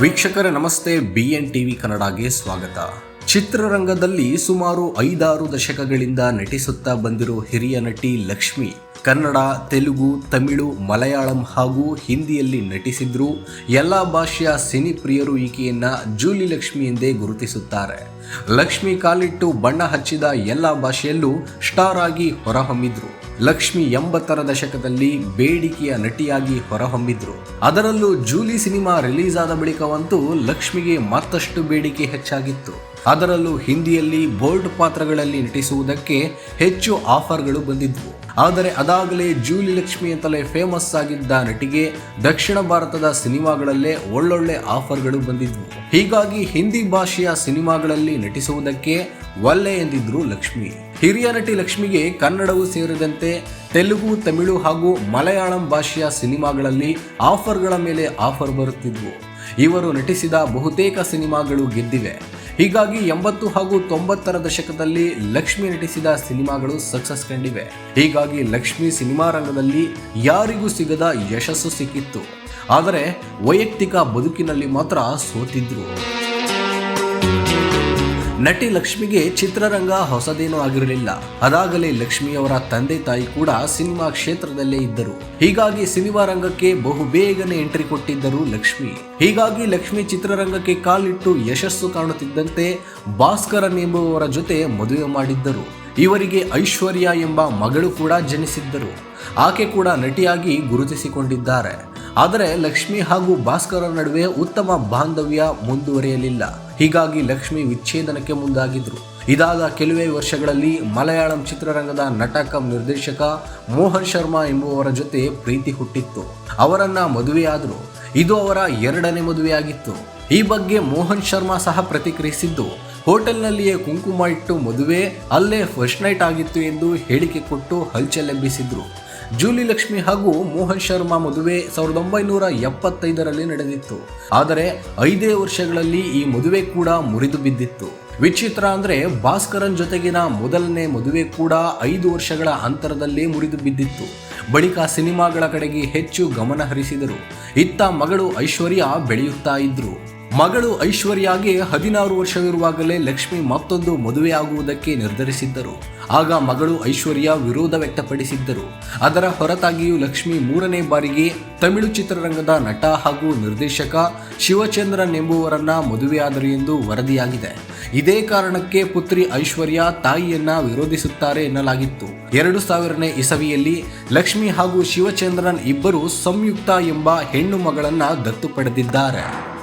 ವೀಕ್ಷಕರೇ, ನಮಸ್ತೆ. B N TV ಕನ್ನಡಗೆ ಸ್ವಾಗತ. ಚಿತ್ರರಂಗದಲ್ಲಿ ಸುಮಾರು ಐದಾರು ದಶಕಗಳಿಂದ ನಟಿಸುತ್ತಾ ಬಂದಿರೋ ಹಿರಿಯ ನಟಿ ಲಕ್ಷ್ಮಿ, ಕನ್ನಡ, ತೆಲುಗು, ತಮಿಳು, ಮಲಯಾಳಂ ಹಾಗೂ ಹಿಂದಿಯಲ್ಲಿ ನಟಿಸಿದ್ರು ಎಲ್ಲ ಭಾಷೆಯ ಸಿನಿ ಪ್ರಿಯರು ಈಕೆಯನ್ನ ಜೂಲಿ ಲಕ್ಷ್ಮಿ ಎಂದೇ ಗುರುತಿಸುತ್ತಾರೆ. ಲಕ್ಷ್ಮಿ ಕಾಲಿಟ್ಟು ಬಣ್ಣ ಹಚ್ಚಿದ ಎಲ್ಲ ಭಾಷೆಯಲ್ಲೂ ಸ್ಟಾರ್ ಆಗಿ ಹೊರಹೊಮ್ಮಿದ್ರು. ಲಕ್ಷ್ಮಿ ಎಂಬತ್ತರ ದಶಕದಲ್ಲಿ ಬೇಡಿಕೆಯ ನಟಿಯಾಗಿ ಹೊರಹೊಮ್ಮಿದ್ರು. ಅದರಲ್ಲೂ ಜೂಲಿ ಸಿನಿಮಾ ರಿಲೀಸ್ ಆದ ಬಳಿಕವಂತೂ ಲಕ್ಷ್ಮಿಗೆ ಮತ್ತಷ್ಟು ಬೇಡಿಕೆ ಹೆಚ್ಚಾಗಿತ್ತು. ಅದರಲ್ಲೂ ಹಿಂದಿಯಲ್ಲಿ ಬೋಲ್ಡ್ ಪಾತ್ರಗಳಲ್ಲಿ ನಟಿಸುವುದಕ್ಕೆ ಹೆಚ್ಚು ಆಫರ್ಗಳು ಬಂದಿದ್ವು. ಆದರೆ ಅದಾಗಲೇ ಜೂಲಿ ಲಕ್ಷ್ಮಿ ಅಂತಲೇ ಫೇಮಸ್ ಆಗಿದ್ದ ನಟಿಗೆ ದಕ್ಷಿಣ ಭಾರತದ ಸಿನಿಮಾಗಳಲ್ಲೇ ಒಳ್ಳೊಳ್ಳೆ ಆಫರ್ಗಳು ಬಂದಿದ್ವು. ಹೀಗಾಗಿ ಹಿಂದಿ ಭಾಷೆಯ ಸಿನಿಮಾಗಳಲ್ಲಿ ನಟಿಸುವುದಕ್ಕೆ ಒಲ್ಲೆ ಎಂದಿದ್ರು ಲಕ್ಷ್ಮಿ. ಹಿರಿಯ ನಟಿ ಲಕ್ಷ್ಮಿಗೆ ಕನ್ನಡವೂ ಸೇರಿದಂತೆ ತೆಲುಗು, ತಮಿಳು ಹಾಗೂ ಮಲಯಾಳಂ ಭಾಷೆಯ ಸಿನಿಮಾಗಳಲ್ಲಿ ಆಫರ್ಗಳ ಮೇಲೆ ಆಫರ್ ಬರುತ್ತಿದ್ವು. ಇವರು ನಟಿಸಿದ ಬಹುತೇಕ ಸಿನಿಮಾಗಳು ಗೆದ್ದಿವೆ. ಹೀಗಾಗಿ ಎಂಬತ್ತು ಹಾಗೂ ತೊಂಬತ್ತರ ದಶಕದಲ್ಲಿ ಲಕ್ಷ್ಮಿ ನಟಿಸಿದ ಸಿನಿಮಾಗಳು ಸಕ್ಸಸ್ ಕಂಡಿವೆ. ಹೀಗಾಗಿ ಲಕ್ಷ್ಮಿ ಸಿನಿಮಾ ರಂಗದಲ್ಲಿ ಯಾರಿಗೂ ಸಿಗದ ಯಶಸ್ಸು ಸಿಕ್ಕಿತ್ತು. ಆದರೆ ವೈಯಕ್ತಿಕ ಬದುಕಿನಲ್ಲಿ ಮಾತ್ರ ಸೋತಿದ್ರು. ನಟಿ ಲಕ್ಷ್ಮಿಗೆ ಚಿತ್ರರಂಗ ಹೊಸದೇನೂ ಆಗಿರಲಿಲ್ಲ. ಅದಾಗಲೇ ಲಕ್ಷ್ಮಿಯವರ ತಂದೆ ತಾಯಿ ಕೂಡ ಸಿನಿಮಾ ಕ್ಷೇತ್ರದಲ್ಲೇ ಇದ್ದರು. ಹೀಗಾಗಿ ಸಿನಿಮಾ ರಂಗಕ್ಕೆ ಬಹು ಬೇಗನೆ ಎಂಟ್ರಿ ಕೊಟ್ಟಿದ್ದರು ಲಕ್ಷ್ಮಿ. ಹೀಗಾಗಿ ಲಕ್ಷ್ಮಿ ಚಿತ್ರರಂಗಕ್ಕೆ ಕಾಲಿಟ್ಟು ಯಶಸ್ಸು ಕಾಣುತ್ತಿದ್ದಂತೆ ಭಾಸ್ಕರನ್ ಎಂಬುವವರ ಜೊತೆ ಮದುವೆ ಮಾಡಿದ್ದರು. ಇವರಿಗೆ ಐಶ್ವರ್ಯ ಎಂಬ ಮಗಳು ಕೂಡ ಜನಿಸಿದ್ದರು. ಆಕೆ ಕೂಡ ನಟಿಯಾಗಿ ಗುರುತಿಸಿಕೊಂಡಿದ್ದಾರೆ. ಆದರೆ ಲಕ್ಷ್ಮಿ ಹಾಗೂ ಭಾಸ್ಕರ ನಡುವೆ ಉತ್ತಮ ಬಾಂಧವ್ಯ ಮುಂದುವರಿಯಲಿಲ್ಲ. ಹೀಗಾಗಿ ಲಕ್ಷ್ಮಿ ವಿಚ್ಛೇದನಕ್ಕೆ ಮುಂದಾಗಿದ್ರು. ಇದಾದ ಕೆಲವೇ ವರ್ಷಗಳಲ್ಲಿ ಮಲಯಾಳಂ ಚಿತ್ರರಂಗದ ನಟಕ ನಿರ್ದೇಶಕ ಮೋಹನ್ ಶರ್ಮಾ ಎಂಬುವರ ಜೊತೆ ಪ್ರೀತಿ ಹುಟ್ಟಿತ್ತು. ಅವರನ್ನ ಮದುವೆಯಾದರು. ಇದು ಅವರ ಎರಡನೇ ಮದುವೆಯಾಗಿತ್ತು. ಈ ಬಗ್ಗೆ ಮೋಹನ್ ಶರ್ಮಾ ಸಹ ಪ್ರತಿಕ್ರಿಯಿಸಿದ್ದು, ಹೋಟೆಲ್ನಲ್ಲಿಯೇ ಕುಂಕುಮ ಇಟ್ಟು ಮದುವೆ, ಅಲ್ಲೇ ಫಸ್ಟ್ ನೈಟ್ ಆಗಿತ್ತು ಎಂದು ಹೇಳಿಕೆ ಕೊಟ್ಟು ಹಲ್ಚಲೆಬ್ಬಿಸಿದ್ರು. ಜೂಲಿ ಲಕ್ಷ್ಮಿ ಹಾಗೂ ಮೋಹನ್ ಶರ್ಮಾ ಮದುವೆ ಸಾವಿರದ ಒಂಬೈನೂರ ಎಪ್ಪತ್ತೈದರಲ್ಲಿ ನಡೆದಿತ್ತು. ಆದರೆ ಐದೇ ವರ್ಷಗಳಲ್ಲಿ ಈ ಮದುವೆ ಕೂಡ ಮುರಿದು ಬಿದ್ದಿತ್ತು. ವಿಚಿತ್ರ ಅಂದ್ರೆ ಭಾಸ್ಕರನ್ ಜೊತೆಗಿನ ಮೊದಲನೇ ಮದುವೆ ಕೂಡ ಐದು ವರ್ಷಗಳ ಅಂತರದಲ್ಲೇ ಮುರಿದು ಬಿದ್ದಿತ್ತು. ಬಳಿಕ ಸಿನಿಮಾಗಳ ಕಡೆಗೆ ಹೆಚ್ಚು ಗಮನ ಹರಿಸಿದರು ಇತ್ತ ಮಗಳು ಐಶ್ವರ್ಯ ಬೆಳೆಯುತ್ತಾ ಇದ್ರು. ಮಗಳು ಐಶ್ವರ್ಯಾಗೆ ಹದಿನಾರು ವರ್ಷವಿರುವಾಗಲೇ ಲಕ್ಷ್ಮಿ ಮತ್ತೊಂದು ಮದುವೆಯಾಗುವುದಕ್ಕೆ ನಿರ್ಧರಿಸಿದ್ದರು. ಆಗ ಮಗಳು ಐಶ್ವರ್ಯ ವಿರೋಧ ವ್ಯಕ್ತಪಡಿಸಿದ್ದರು. ಅದರ ಹೊರತಾಗಿಯೂ ಲಕ್ಷ್ಮಿ ಮೂರನೇ ಬಾರಿಗೆ ತಮಿಳು ಚಿತ್ರರಂಗದ ನಟ ಹಾಗೂ ನಿರ್ದೇಶಕ ಶಿವಚಂದ್ರನ್ ಎಂಬುವರನ್ನ ಮದುವೆಯಾದರು ಎಂದು ವರದಿಯಾಗಿದೆ. ಇದೇ ಕಾರಣಕ್ಕೆ ಪುತ್ರಿ ಐಶ್ವರ್ಯ ತಾಯಿಯನ್ನ ವಿರೋಧಿಸುತ್ತಾರೆ ಎನ್ನಲಾಗಿತ್ತು. ಎರಡು ಸಾವಿರನೇ ಇಸವಿಯಲ್ಲಿ ಲಕ್ಷ್ಮಿ ಹಾಗೂ ಶಿವಚಂದ್ರನ್ ಇಬ್ಬರು ಸಂಯುಕ್ತ ಎಂಬ ಹೆಣ್ಣು ಮಗಳನ್ನ ದತ್ತು ಪಡೆದಿದ್ದಾರೆ.